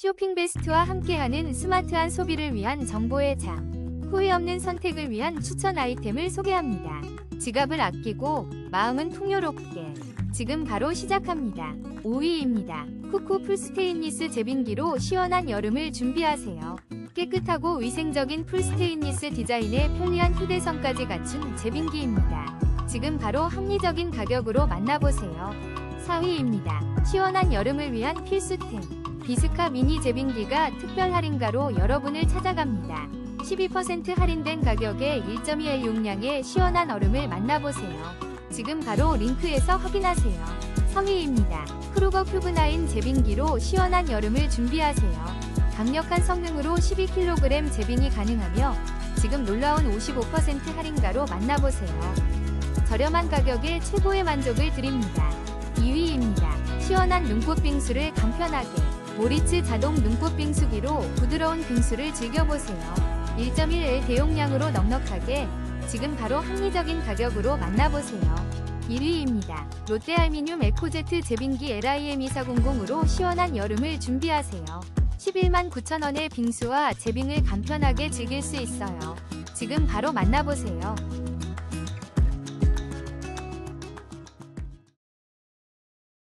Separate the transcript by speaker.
Speaker 1: 쇼핑 베스트와 함께하는 스마트한 소비를 위한 정보의 장. 후회 없는 선택을 위한 추천 아이템을 소개합니다. 지갑을 아끼고 마음은 풍요롭게. 지금 바로 시작합니다. 5위입니다. 쿠쿠 풀스테인리스 제빙기로 시원한 여름을 준비하세요. 깨끗하고 위생적인 풀스테인리스 디자인에 편리한 휴대성까지 갖춘 제빙기입니다. 지금 바로 합리적인 가격으로 만나보세요. 4위입니다. 시원한 여름을 위한 필수템. 비스카 미니 제빙기가 특별 할인가로 여러분을 찾아갑니다. 12% 할인된 가격에 1.2L 용량의 시원한 얼음을 만나보세요. 지금 바로 링크에서 확인하세요. 3위입니다. 크루거 큐브9 제빙기로 시원한 여름을 준비하세요. 강력한 성능으로 12kg 제빙이 가능하며 지금 놀라운 55% 할인가로 만나보세요. 저렴한 가격에 최고의 만족을 드립니다. 2위입니다. 시원한 눈꽃 빙수를 간편하게 모리츠 자동 눈꽃 빙수기로 부드러운 빙수를 즐겨보세요. 1.1L 대용량으로 넉넉하게 지금 바로 합리적인 가격으로 만나보세요. 1위입니다. 롯데알미늄 에코제트 제빙기 LIM2400으로 시원한 여름을 준비하세요. 11만 9천원의 빙수와 제빙을 간편하게 즐길 수 있어요. 지금 바로 만나보세요.